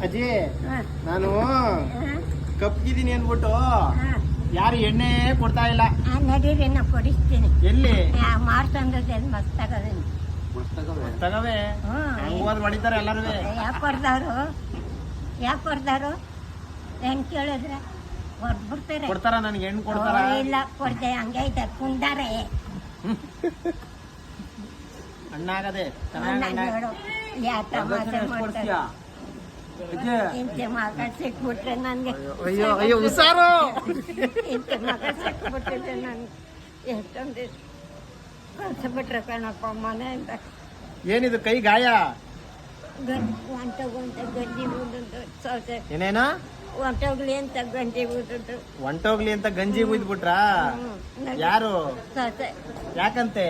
ಅಜ್ಜಿ ನಾನು ಹ, ಕಪ್ಪಿದ್ದೀನಿ ಅಂದ್ಬಿಟ್ಟು ಯಾರು ಎಣ್ಣೆ ಕೊಡ್ತಾ ಇಲ್ಲ. ನಡೀರಿ ನಾ ಕೊಡಿಸ್ತೀನಿ. ಎಲ್ಲಿ? ಮಾಡ್ತಂದ್ರೆ ಮಸ್ತ್ ಆಗದೇನು ತಗವೆ ಹಂಗ್ ಹೋದ್ ಹೊಡಿತಾರೆ ಎಲ್ಲರೂ ಯಾಕೆ ಕೊಡ್ದಾರು ಯಾಕೆ ಹೆಂಗ್ ಕೇಳಿದ್ರೆ ಹೊಡ್ಬಿಡ್ತಾರೆ ಕೊಡ್ತಾರ? ನನ್ಗೆ ಹೆಣ್ಣು ಕೊಡ್ತಾರ? ಇಲ್ಲ ಕೊಡ್ದೆ ಹಂಗೆ ಐತೆ ಕುಂದಾರೆ. ಅಣ್ಣಾಗದೆ ಇಂಥ ಮಗ ಸಿಕ್ಬಿಟ್ರೆ ನನಗೆ ಅಯ್ಯೋ ಅಯ್ಯೋ ಹುಷಾರು. ಇಂತೆ ಮಗ ಸಿಕ್ಬಿಟ್ಟಿದ್ರೆ ನನ್ಗೆ ಎಷ್ಟೊಂದು ಕಳ್ಸಿಬಿಟ್ರೆ ಕಣಪ್ಪ ಮನೆಯಿಂದ. ಏನಿದು ಕೈ ಗಾಯ? ಗಂಜಿ ಹೊಂಟೋಗುಂತ ಗಂಜಿ ಊದುದು ಸೌತೆ ಏನೇನ? ಹೊಂಟೋಗ್ಲಿ ಅಂತ ಗಂಜಿ ಊದುದು ಹೊಂಟೋಗ್ಲಿ ಅಂತ ಗಂಜಿ ಬಿಟ್ರಾ ಯಾರು? ಸೌತೆ ಯಾಕಂತೆ?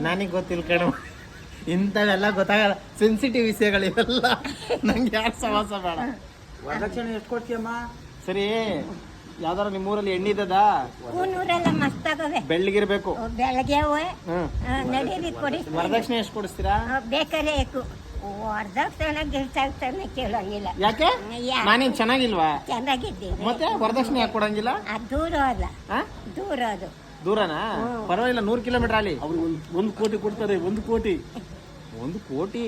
ನನಗ್ ಗೊತ್ತಿಲ್ಲ ಕಣ. ಇಂಥವೆಲ್ಲ ಗೊತ್ತಾಗಲ್ಲ. ಸೆನ್ಸಿಟಿವ್ ವಿಷಯಗಳು ಇವೆಲ್ಲ. ನಂಗೆ ಯಾರು ಸವಾಸ ಬೇಡ. ವರದಕ್ಷಿಣೆ ಎಷ್ಟು ಕೊಡ್ತೀಯಮ್ಮ ಸರಿ ಯಾವ್ದಾರ ನಿಮ್ಮೂರಲ್ಲಿ ಊರಲ್ಲಿ ಕೂನೂರೆಲ್ಲ ಮಸ್ತ್ ಆಗವೆ. ಬೆಳ್ಳಗಿರ್ಬೇಕು ಬೆಳಗ್ಗೆ ನಡೀರಿ ಕೊಡಿ. ವರದಕ್ಷಿಣೆ ಎಷ್ಟು ಕೊಡಿಸ್ತೀರಾ? ಬೇಕಾರೆ ಬೇಕು. ವರದಕ್ಷಿಣೆ ಗಿರ್ಸಾಗ್ತಾನೆ ಕೇಳೋಂಗಿಲ್ಲ. ಯಾಕೆ? ನಾನೇನ್ ಚೆನ್ನಾಗಿಲ್ವಾ? ಚೆನ್ನಾಗಿದ್ದೀನಿ. ಮತ್ತೆ ವರದಕ್ಷಿಣೆ ಯಾಕೆ ಕೊಡಂಗಿಲ್ಲ? ಅದು ದೂರ ಅಲ್ಲ. ಆ? ದೂರ ಅದು. ದೂರನಾ? ಪರವಾಗಿಲ್ಲ ನೂರು ಕಿಲೋಮೀಟರ್ ಅಲ್ಲಿ. ಅವ್ರಿಗೆ ಒಂದು ಒಂದು ಕೋಟಿ ಕೊಡ್ತಾರೆ ಒಂದು ಕೋಟಿ. ಒಂದು ಕೋಟಿ.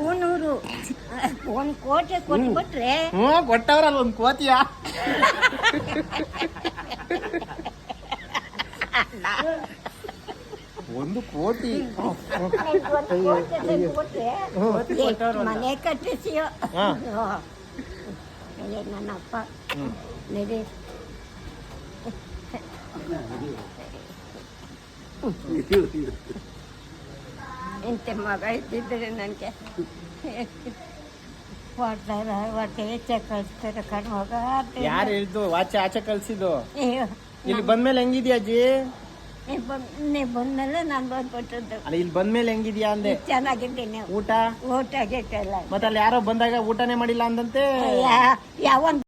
ಕೂನೂರು ಒಂದು ಕೋಟಿ ಕೊಟ್ಬಿಟ್ರೆ ಹ್ಞೂ ಕೊಟ್ಟವ್ರಲ್ಲ ಒಂದ್ ಕೋತಿಯ? ಒಂದು ಕೋಟಿ. ಮನೆ ಕಟ್ಟಿಸಿಯೋ? ನನ್ನಪ್ಪ. ನಡಿ ಇಂಥ ಮಗ ಇದ್ದಿದ್ರೆ ನನಗೆ? ಹೊಡ್ದಾರ ಹೊಟ್ಟೆ ಹೆಚ್ಚ ಕಳಿಸ್ತಾರೆ ಕಣ್ ಮಗ ಯಾರು ಹೇಳಿದ್ದು ಆಚೆ ಆಚೆ ಕಳ್ಸಿದ್ದು? ಇಲ್ಲಿ ಬಂದ್ಮೇಲೆ ಹೆಂಗಿದ್ಯಾ ಅಜ್ಜಿ? ನೀ ಬಂದ್ ನೀ ಬಂದ್ಮೇಲೆ ನಾನು ಬಂದ್ಬಿಟ್ಟದ್ದು. ಅಲ್ಲ ಇಲ್ಲಿ ಬಂದ್ಮೇಲೆ ಹೆಂಗಿದ್ಯಾ ಅಂದೆ? ಚೆನ್ನಾಗಿದ್ದೀನಿ ಊಟ? ಊಟ ಗೀಟೆಲ್ಲ ಮತ್ತೆ ಅಲ್ಲಿ ಯಾರೋ ಬಂದಾಗ ಊಟನೇ ಮಾಡಿಲ್ಲ ಅಂದಂತೆ? ಯಾವನ್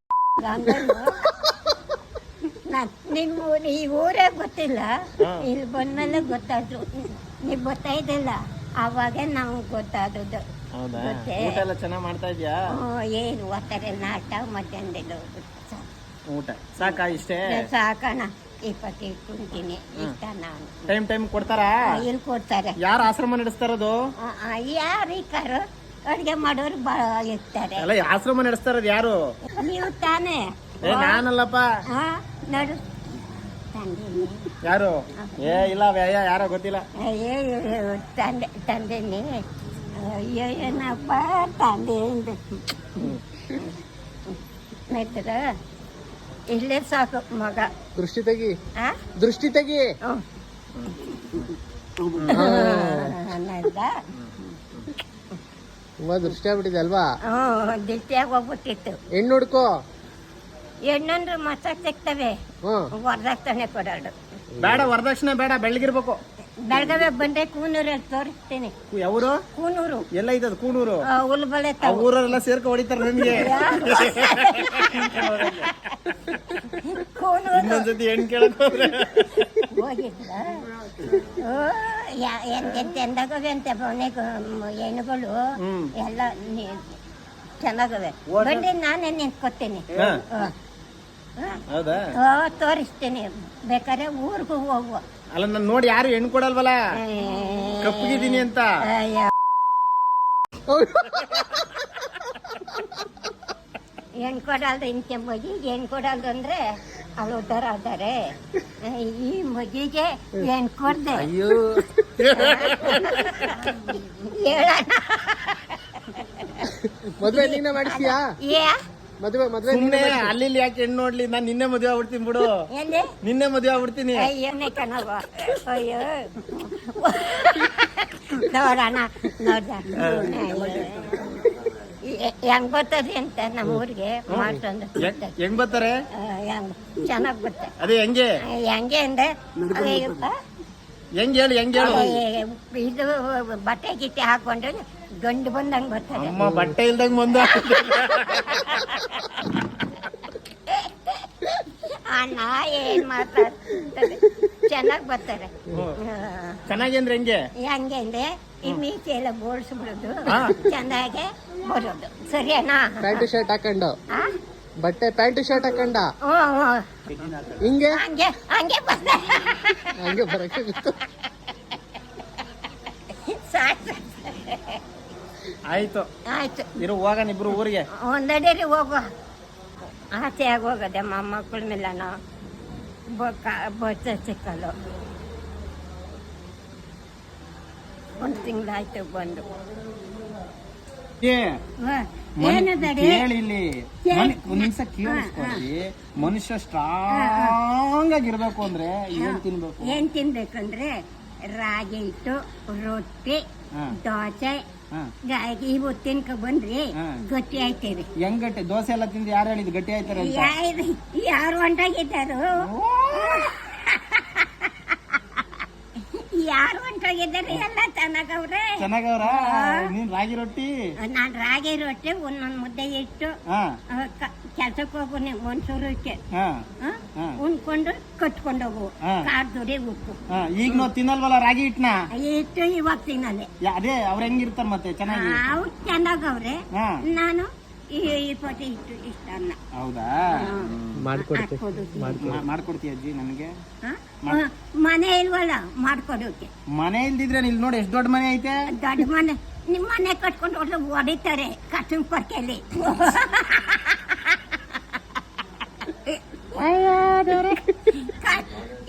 ನಾನ್ ನಿಮ್ಮ ಊರ್- ಈ ಊರೇ ಗೊತ್ತಿಲ್ಲ. ಇಲ್ಲಿ ಬಂದ್ಮೇಲೆ ಗೊತ್ತಾದ್ರು. ನೀವು ಗೊತ್ತಾಯ್ತಿಲ್ಲ ಅವಾಗ ನಾವು ಗೊತ್ತಾದದ್ದು. ಹೌದಾ? ಮತ್ತೆ? ಊಟ ಎಲ್ಲ ಚೆನ್ನಾಗ್ ಮಾಡ್ತಾ ಇದ್ಯಾ? ಹ್ಮ್, ಏನು ಒತ್ತಾರೆ ನಾಟ ಮಧ್ಯಾಹ್ನದ ಊಟ. ಸಾಕಾ ಇಷ್ಟೇ? ಸಾಕಣ ಇಪ್ಪತ್ತು ಇಟ್ಕೊಂತೀನಿ. ಇಷ್ಟ ನಾನು. ಟೈಮ್ ಟೈಮ್ ಕೊಡ್ತಾರಾ? ಇಲ್ಲಿ ಕೊಡ್ತಾರೆ. ಯಾರು ಆಶ್ರಮ ನಡೆಸ್ತಾರದು ಯಾರು ಈ ಕಾರು ಅಡುಗೆ ಮಾಡೋರು ಬಹಳ ಇರ್ತಾರೆ. ಅಲ್ಲ ಈ ಆಶ್ರಮ ನಡೆಸ್ತಾ ಇರೋದು ಯಾರು? ನೀವು ತಾನೇ. ಏ ನಾನಲ್ಲಪ್ಪ. ಹಾ. ನೋಡು ತಂದೀನಿ ಯಾರು ಏ ಇಲ್ಲ ವ್ಯಯ ಯಾರೋ ಗೊತ್ತಿಲ್ಲ ಏ ತಂದೆ ತಂದೀನಿ ಅಯ್ಯೋ ಏನಪ್ಪ ತಂದೆ ನೈತರ ಇಲ್ಲೇ ಸಾಕು ಮಗ ದೃಷ್ಟಿ ತೆಗಿ ಆ ದೃಷ್ಟಿ ತೆಗಿ ತುಂಬಾ ದೃಷ್ಟಿ ಆಗ್ಬಿಟ್ಟಿದೆ ಅಲ್ವಾ ದೃಷ್ಟಿಯಾಗಿ ಹೋಗ್ಬಿಟ್ಟಿತ್ತು ಹೆಣ್ಣು ಹುಡ್ಕೋ ಹೆಣ್ಣಂದ್ರೆ ಮಸಾಜ್ ಸಿಗ್ತವೆ. ವರದಕ್ಷಿಣೆ ಕೊಡೋದು. ಬೇಡ ವರದಕ್ಷಿಣೆ ಬೇಡ ಬೆಳಗಿರ್ಬೇಕು. ಬೆಳಗಾವೆ ಬಂದೆ ಕೂನೂರಲ್ಲಿ ತೋರಿಸ್ತೀನಿ. ಯಾವರು? ಕೂನೂರು. ಎಲ್ಲ ಐತದ ಕೂನೂರು. ಆ, ಹುಲ್ಬಳೆ ಊರಲ್ಲ ಸೇರ್ಕೊ ಹೊಡಿತಾರ ನನಗೆ ಕೂನೂರು. ಇನ್ನೊಂದ್ಸತಿ ಹೆಣ್ ಕೇಳಕ್ ಎಂತೆಂತ ಎಂದಾಗವೆ ಅಂತ ಮನೆಗೆ ಹೆಣ್ಣುಗಳು. ಎಲ್ಲ ನಿ- ಚೆನ್ನಾಗವೆ. ಬಂದೆ ನಾನೇ ನಿಂತ್ಕೊತೀನಿ. ಹೌದಾ? ತೋರಿಸ್ತೀನಿ. ಬೇಕಾದ್ರೆ ಊರಿಗೂ ಹೋಗುವ. ಅಲ್ಲ ನನ್ ನೋಡಿ ಯಾರು ಹೆಣ್ಣು ಕೊಡಲ್ವಲ್ಲ? ಕಪ್ಪಗಿದ್ದೀನಿ ಅಂತ. ಹೆಣ್ಣು ಹೆಣ್ ಕೊಡಲ್ದು ಇಂಥ ಮಗಿಗೆ ಹೆಣ್ ಕೊಡಲ್ದು ಅಂದ್ರೆ ಅವಳು ಉದ್ದಾರ ಆದರೆ ಈ ಮಗಿಗೆ ಹೆಣ್ ಕೊಡ್ದೆ. ಅಯ್ಯೋ. ಹೇಳೋಣ ಮದುವೆ ನೀನ ಮಾಡಿಸ್ತೀಯಾ? ಏ ಮದ್ವೆ ಮದುವೆ ಸುಮ್ನೆ ಅಲ್ಲಿ ಇಲ್ಲಿ ಯಾಕೆ ಹೆಣ್ಣು ನೋಡ್ಲಿ? ನಾನ್ ನಿನ್ನೆ ಮದುವೆ ಆಗ್ಬಿಡ್ತೀನಿ ಬಿಡು. ಎಲ್ಲಿ ನಿನ್ನೆ ಮದುವೆ ಆಗ್ಬಿಡ್ತೀನಿ. ಅಯ್ಯೋನೇ ಕಣವ ಅಯ್ಯೋ. ನೋಡೋಣ ಹೆಂಗ್ ಬರ್ತದೆ ಅಂತ ನಮ್ಮ ಊರಿಗೆ ಮಾಡ್ತಂದು ಹೆಂಗ್- ಹೆಂಗ್ ಬರ್ತಾರೆ? ಚೆನ್ನಾಗ್ ಬರ್ತದೆ. ಅದೇ ಹೆಂಗೆ? ಹೆಂಗೆ ಅಂದ್ರೆ ಹೆಂಗ್ ಹೇಳಿ ಹೆಂಗ್ ಹೇಳು? ಇದು ಬಟ್ಟೆ ಗಿಟ್ಟೆ ಹಾಕೊಂಡು ಗಂಡು ಬಂದಂಗೆ ಬರ್ತಾರೆ ಅಮ್ಮ ಬಟ್ಟೆ ಇಲ್ದಂಗ್ ಬಂದ ಅಣ್ಣ ಏನ್ ಮಾತಾಡ್ತಾರೆ ಚೆನ್ನಾಗಿ ಬರ್ತಾರೆ. ಚೆನ್ನಾಗಿ ಅಂದ್ರೆ ಹೆಂಗೆ? ಹೆಂಗೆ ಅಂದ್ರೆ ಈ ಮೀಚೆ ಎಲ್ಲ ಬೋಳ್ಸ್ಬಿಡೋದು. ಚೆನ್ನಾಗೆ ಬರೋದು. ಸರಿನಾ ಪ್ಯಾಂಟ್ ಶರ್ಟ್ ಹಾಕೊಂಡು? ಬಟ್ಟೆ ಪ್ಯಾಂಟ್ ಶರ್ಟ್ ಹಾಕೊಂಡ. ಹಿಂಗೆ? ಹಂಗೆ ಹಂಗೆ ಬರ್ತಾರೆ ಹಂಗೆ ಬರಕ್ಕೆ ಗೊತ್ತು. ಸಾಕು ಆಯ್ತು. ಆಯ್ತು. ಇರು ಹೋಗೋಣ ಇಬ್ರು ಊರಿಗೆ. ಒಂದಡೇಲಿ ಹೋಗುವ ಆಸೆ ಆಗೋಗದೆ ಮೊಮ್ಮಕ್ಕಳ ಮಕ್ಕಳ ಮೇಲೆ ಬೊಚ್ಚ ಸಿಕ್ಕಲು ಒಂದು ತಿಂಗಳಾಯ್ತು ಬಂದು. ಏ ಕೇಳಿಲ್ಲಿ. ಒಂದ್ ನಿಮಿಷ ಕೇಳಿಸ್ಕೊಳ್ಳಿ ಮನುಷ್ಯ ಸ್ಟ್ರಾಂಗ್ ಆಗಿರ್ಬೇಕು ಅಂದ್ರೆ ಏನ್ ತಿನ್ಬೇಕು? ಏನ್ ತಿನ್ಬೇಕಂದ್ರೆ ರಾಗಿ ಹಿಟ್ಟು ರೊಟ್ಟಿ. ದೋಸೆ ಹಾ. ತಿನ್ಕ ಬಂದ್ರಿ. ಗಟ್ಟಿ ಆಯ್ತೇವೆ ಹೆಂಗ್ ಗಟ್ಟಿ ದೋಸೆ ಎಲ್ಲ ತಿಂದು ಯಾರು ಹೇಳಿದ್ ಗಟ್ಟಿ ಆಯ್ತಾರೆ ಯಾರು ಹೊಂಟಾಗಿದ್ದಾರು? ಯಾರು ಹೊಂಟೋಗಿದ್ದಾರೆ ಎಲ್ಲ ಚೆನ್ನಾಗವ್ರೆ ಚೆನ್ನಾಗವ್ರ ನೀನ್ ರಾಗಿ ರೊಟ್ಟಿ? ನಾನ್ ರಾಗಿ ರೊಟ್ಟಿ ಒಂದೊಂದ್ ಮುದ್ದೆ ಇಟ್ಟು ಕೆಲ್ಸಕ್ಕೆ ಹೋಗುನೆ ಒಂದ್ಸೂರಕ್ಕೆ ಹಾ. ಹಾ. ಉಣ್ಕೊಂಡು ಕಟ್ಕೊಂಡು ಹೋಗು. ಕಾರ್ ಉಪ್ಪು ಈಗ ನಾವು ತಿನ್ನಲ್ವಲ್ಲ ರಾಗಿ ಹಿಟ್ನ? ಇಟ್ಟು ಇವಾಗ ತಿನ್ನಲ್ಲ ಅದೇ ಅವ್ರ ಹೆಂಗಿರ್ತಾರ ಮತ್ತೆ ಚೆನ್ನಾಗಿ? ಅವ್ರು ಚೆನ್ನಾಗವ್ರೆ. ನಾನು ಇಷ್ಟ ಅನ್ನ. ಹೌದಾ? ಮಾಡ್ಕೊಡ್ತೀನಿ ಹಾಕ್ಕೊಡು. ಮಾ- ಮಾಡ್ಕೊಡ್ತೀಯ ಅಜ್ಜಿ ನನಗೆ? ಹ? ಹ, ಮನೆ ಇಲ್ವಲ್ಲ ಮಾಡ್ಕೊಡೋಕೆ. ಮನೆ ಇಲ್ದಿದ್ರೆ ಇಲ್ಲಿ ನೋಡಿ ಎಷ್ಟು ದೊಡ್ಡ ಮನೆ ಐತೆ? ದೊಡ್ಡ ಮನೆ ನಿಮ್ಮ ಮನೆ ಕಟ್ಕೊಂಡು ಹೋದ್ರೆ ಹೊಡಿತಾರೆ ಕಟ್ಟಿನ ಪರ್ಕೆಯಲ್ಲಿ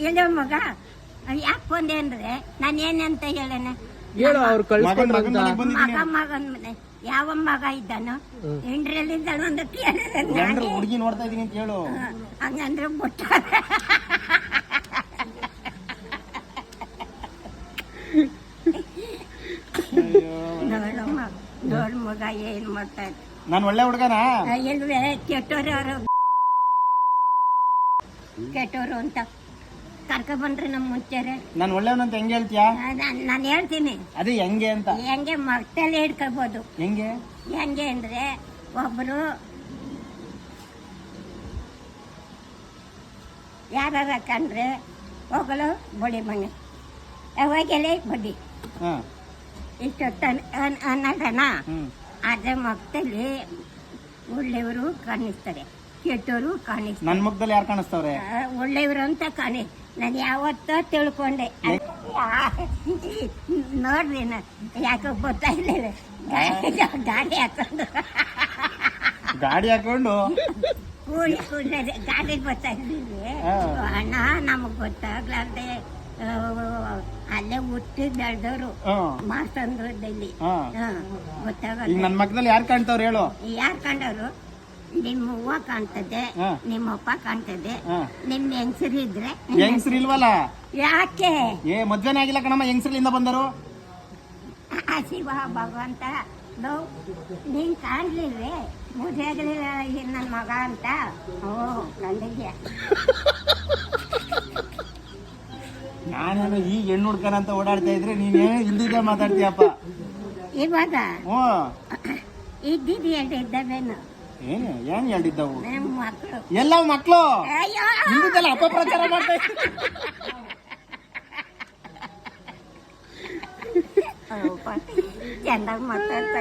ಇಲ್ಲ ಮಗ ಯಾಕೆ ಬಂದೆ ಅಂದ್ರೆ ನಾನು ಏನಂತ ಹೇಳೇನೆ? ಹೇಳು ಅವ್ರು ಮಗನ್ ಬಂದಿದ್ದೀನಿ. ಮಗನ್ ಮನೆ. ಯಾವ ಮಗ ಇದ್ದಾನೋ? ಹೆಂಡ್ರಲ್ಲಿದ್ದ ಒಂದು ಕೇಳಿದ್ರೆ ಹುಡುಗಿ ನೋಡ್ತಾ ಇದೀನಿ ಅಂತ ಹೇಳು. ಹಂಗಂದ್ರೆ ಮುಟ್ಟ. ನೋಡು ಮಗ ಏನ್ ಮಾಡ್ತಾ ಇದ್ದ. ನಾನು ಒಳ್ಳೆ ಹುಡುಗನ? ಎಲ್ವೇ ಕೆಟ್ಟೋರು ಅವರು ಕೆಟ್ಟೋರು ಅಂತ. ಕರ್ಕ ಬಂದ್ರೆ ನಮ್ಮ ಮುಂಚೆರೆ ನಾನು ಒಳ್ಳೆಯವನಂತ ಹೆಂಗೆ ಹೇಳ್ತೀಯಾ? ನಾನು ಹೇಳ್ತೀನಿ. ಅದೇ ಹೆಂಗೆ ಅಂತ? ಹೆಂಗೆ ಮಕ್ಕಳಲ್ಲಿ ಹಿಡ್ಕೋಬೋದು ಹೆಂಗೆ? ಹೆಂಗೆ ಅಂದ್ರೆ ಒಬ್ರು ಯಾರ ಕಂಡ್ರೆ ಹೋಗಲು ಬಡಿ ಮನೆ. ಯಾವಾಗೆಲ್ಲ ಬಡ್ಡಿ ಇಷ್ಟೊತ್ತ ಅನ್ನೋದನ ಅದೇ ಮಕ್ಕಳಲ್ಲಿ ಒಳ್ಳೆಯವರು ಕಾಣಿಸ್ತಾರೆ. ಕೆಟ್ಟವರು ಕಾಣಿಸ್ತಾರೆ. ನನ್ನ ಮುಖದಲ್ಲಿ ಯಾರು ಕಾಣಿಸ್ತವ್ರೆ? ಒಳ್ಳೆಯವರು ಅಂತ ಕಾಣಿ. ನಾನು ಯಾವತ್ತೋ ತಿಳ್ಕೊಂಡೆ. ನೋಡ್ರಿ ನಾ ಯಾಕೋ ಗೊತ್ತಾಗ್ಲಿಲ್ಲ ಗಾಡಿ ಗಾಡಿ ಹಾಕೊಂಡು. ಗಾಡಿ ಹಾಕೊಂಡು? ಕೂಡಿ ಕೂಡಿ ಗಾಡಿ ಗೊತ್ತಾಗ್ಲಿಲ್ಲ ಇದ್ದೀವಿ ಅಣ್ಣ ನಮಗ್ ಗೊತ್ತಾಗ್ಲಾರ್ದೆ ಅಲ್ಲೇ ಹುಟ್ಟಿ ಬೆಳೆದವರು. ಹ್ಮ್ ಗೊತ್ತಾಗ ಈಗ ಗೊತ್ತಾಗಲ್ಲ ಯಾರು ಕಾಣ್ತಾವ್ರೆ ಹೇಳು? ಯಾರು ಕಂಡವರು ನಿಮ್ಮ ಹೂವ ಕಾಣ್ತದೆ ಹಾ. ನಿಮ್ಮ ಅಪ್ಪ ಕಾಣ್ತದೆ ಹಾ. ನಿಮ್ ಹೆಂಗಸರು ಇದ್ರೆ ಹೆಂಗ್ಸ್ರು ಇಲ್ವಲ್ಲ? ಯಾಕೆ? ಏ ಮದ್ವೆನೇ ಆಗಿಲ್ಲ ಕಣಮ್ಮ ಹೆಂಗ್ಸ್ರಲ್ಲಿಂದ ಬಂದರು? ಆ ಶಿವ ಭಗವಂತ ನೋ ನೀನ್ ಕಾಣ್ಲಿಲ್ವೇ? ಮದುವೆ ಆಗಲಿಲ್ಲ ನನ್ನ ಮಗ ಅಂತ? ಓ ಕಂಡಿದ್ಯ ನಾನೇನು ಈಗ ಹೆಣ್ಣು ಹುಡ್ಕನ ಅಂತ ಓಡಾಡ್ತಾ ಇದ್ರೆ ನೀನೇ ಇಲ್ದಿದ್ದೆ ಮಾತಾಡ್ತೀಯಪ್ಪ? ಇವಾಗ? ಹ್ಞೂ. ಇದ್ದಿದ್ದು ಅಂತ ಇದ್ದಾವೇನು? ಏನು ಏನ್ ಹೇಳಿದ್ದವು? ಮಕ್ಕಳು ಎಲ್ಲ ಮಕ್ಳು? ಅಯ್ಯೋ. ಹಿಂದಿದ್ದೆಲ್ಲ ಅಪಪ್ರಚಾರ ಮಾಡ್ತಾ ಇದ್ರು. ಮಾತಾಡ್ತಾ